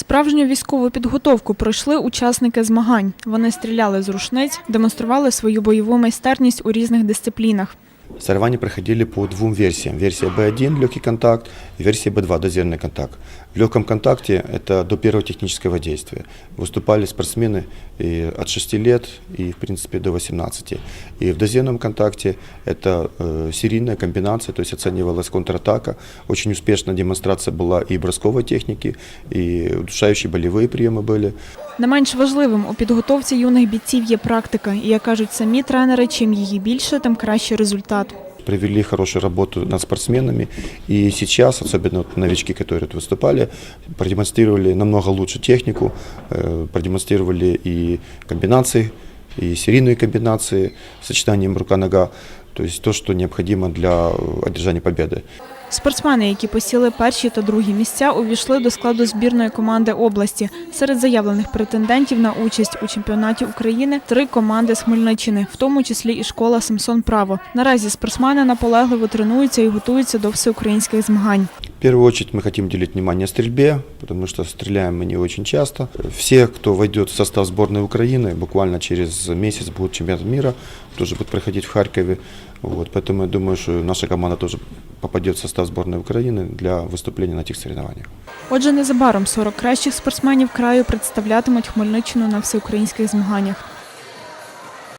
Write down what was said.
Справжню військову підготовку пройшли учасники змагань. Вони стріляли з рушниць, демонстрували свою бойову майстерність у різних дисциплінах. Соревнования проходили по двум версиям. Версия B1 – легкий контакт, и версия B2 – дозирный контакт. В легком контакте это до первого технического действия. Выступали спортсмены и от 6 лет и, в принципе, до 18. И в дозирном контакте это э, серийная комбинация, то есть оценивалась контратака. Очень успешная демонстрация была и бросковой техники, и удушающие болевые приемы были. Не менш важливим у підготовці юних бійців є практика. І як кажуть самі тренери, чим її більше, тим кращий результат. провели хорошую работу над спортсменами. И сейчас, особенно вот новички, которые тут выступали, продемонстрировали намного лучше технику, э, продемонстрировали и комбинации, и серийные комбинации с сочетанием рука-нога. То есть то, що необходимо для одержання одержания победы. Спортсмени, які посіли перші та другі місця, увійшли до складу збірної команди області. Серед заявлених претендентів на участь у чемпіонаті України три команди з Хмельниччини, в тому числі і школа Самсон Право. Наразі спортсмени наполегливо тренуються і готуються до всеукраїнських змагань. В первую очередь мы хотим уделить внимание стрельбе, потому что стреляем мы не очень часто. Все, кто войдет в состав сборной Украины, буквально через месяц будет чемпионат мира, тоже будет проходить в Харькове. Вот, поэтому я думаю, что наша команда тоже попадет в состав сборной Украины для выступления на этих соревнованиях. Отже, незабаром 40 кращих спортсменів краю представлятимуть Хмельниччину на всеукраїнських змаганнях.